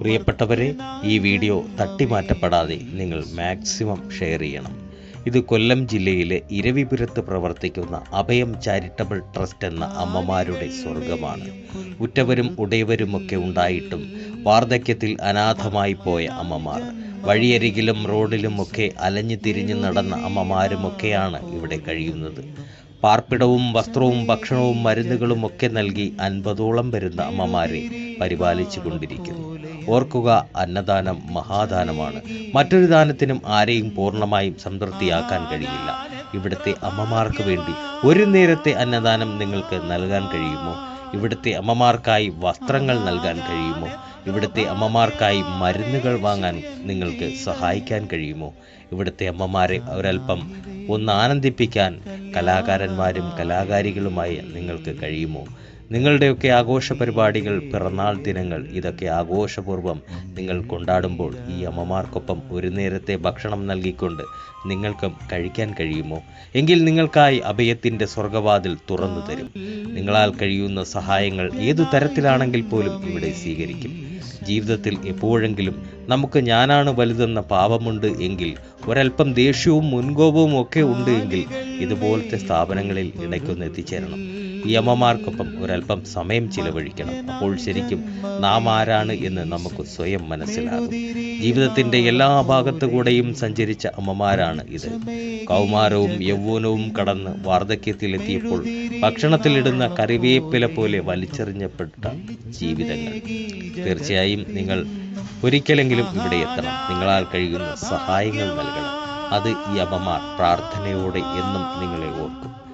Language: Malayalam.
പ്രിയപ്പെട്ടവരെ ഈ വീഡിയോ തട്ടിമാറ്റപ്പെടാതെ നിങ്ങൾ മാക്സിമം ഷെയർ ചെയ്യണം. ഇത് കൊല്ലം ജില്ലയിലെ ഇരവിപുരത്ത് പ്രവർത്തിക്കുന്ന അഭയം ചാരിറ്റബിൾ ട്രസ്റ്റ് എന്ന അമ്മമാരുടെ സ്വർഗമാണ് ഉറ്റവരും ഉടയവരുമൊക്കെ ഉണ്ടായിട്ടും വാർദ്ധക്യത്തിൽ അനാഥമായി പോയ അമ്മമാർ വഴിയരികിലും റോഡിലുമൊക്കെ അലഞ്ഞു തിരിഞ്ഞു നടന്ന അമ്മമാരുമൊക്കെയാണ് ഇവിടെ കഴിയുന്നത്. പാർപ്പിടവും വസ്ത്രവും ഭക്ഷണവും മരുന്നുകളും ഒക്കെ നൽകി അൻപതോളം വരുന്ന അമ്മമാരെ പരിപാലിച്ചു കൊണ്ടിരിക്കുന്നു ഓർക്കുക അന്നദാനം മഹാദാനമാണ്. മറ്റൊരു ദാനത്തിനും ആരെയും പൂർണമായും സംതൃപ്തിയാക്കാൻ കഴിയില്ല. ഇവിടുത്തെ അമ്മമാർക്ക് വേണ്ടി ഒരു നേരത്തെ അന്നദാനം നിങ്ങൾക്ക് നൽകാൻ കഴിയുമോ? ഇവിടുത്തെ അമ്മമാർക്കായി വസ്ത്രങ്ങൾ നൽകാൻ കഴിയുമോ? ഇവിടുത്തെ അമ്മമാർക്കായി മരുന്നുകൾ വാങ്ങാൻ നിങ്ങൾക്ക് സഹായിക്കാൻ കഴിയുമോ? ഇവിടുത്തെ അമ്മമാരെ ഒരൽപ്പം ഒന്ന് ആനന്ദിപ്പിക്കാൻ കലാകാരന്മാരും കലാകാരികളുമായി നിങ്ങൾക്ക് കഴിയുമോ? നിങ്ങളുടെയൊക്കെ ആഘോഷ പരിപാടികൾ പിറന്നാൾ ദിനങ്ങൾ ഇതൊക്കെ ആഘോഷപൂർവം നിങ്ങൾ കൊണ്ടാടുമ്പോൾ ഈ അമ്മമാർക്കൊപ്പം ഒരു നേരത്തെ ഭക്ഷണം നൽകിക്കൊണ്ട് നിങ്ങൾക്കും കഴിക്കാൻ കഴിയുമോ? എങ്കിൽ നിങ്ങൾക്കായി അഭയത്തിന്റെ സ്വർഗവാതിൽ തുറന്നു തരും. നിങ്ങളാൽ കഴിയുന്ന സഹായങ്ങൾ ഏതു തരത്തിലാണെങ്കിൽ പോലും ഇവിടെ സ്വീകരിക്കും. ജീവിതത്തിൽ എപ്പോഴെങ്കിലും നമുക്ക് ഞാനാണ് വലുതെന്ന പാപമുണ്ട് എങ്കിൽ ഒരല്പം ദേഷ്യവും മുൻകോപവും ഒക്കെ ഉണ്ട് എങ്കിൽ ഇതുപോലത്തെ സ്ഥാപനങ്ങളിൽ ഇടയ്ക്കൊന്ന് എത്തിച്ചേരണം. ഈ അമ്മമാർക്കൊപ്പം ഒരല്പം സമയം ചിലവഴിക്കണം. അപ്പോൾ ശരിക്കും നാം ആരാണ് എന്ന് നമുക്ക് സ്വയം മനസ്സിലാകും. ജീവിതത്തിന്റെ എല്ലാ ഭാഗത്തുകൂടെയും സഞ്ചരിച്ച അമ്മമാരാണ് ഇത്. കൗമാരവും യൗവനവും കടന്ന് വാർദ്ധക്യത്തിലെത്തിയപ്പോൾ ഭക്ഷണത്തിലിടുന്ന കറിവേപ്പില പോലെ വലിച്ചെറിഞ്ഞപ്പെട്ട ജീവിതങ്ങൾ. തീർച്ചയായും നിങ്ങൾ ഒരിക്കലെങ്കിലും ഇവിടെ എത്തണം. നിങ്ങളാൽ കഴിയുന്ന സഹായങ്ങൾ നൽകണം. അത് ഈ അമ്മമാർ പ്രാർത്ഥനയോടെ എന്നും നിങ്ങളെ ഓർക്കും.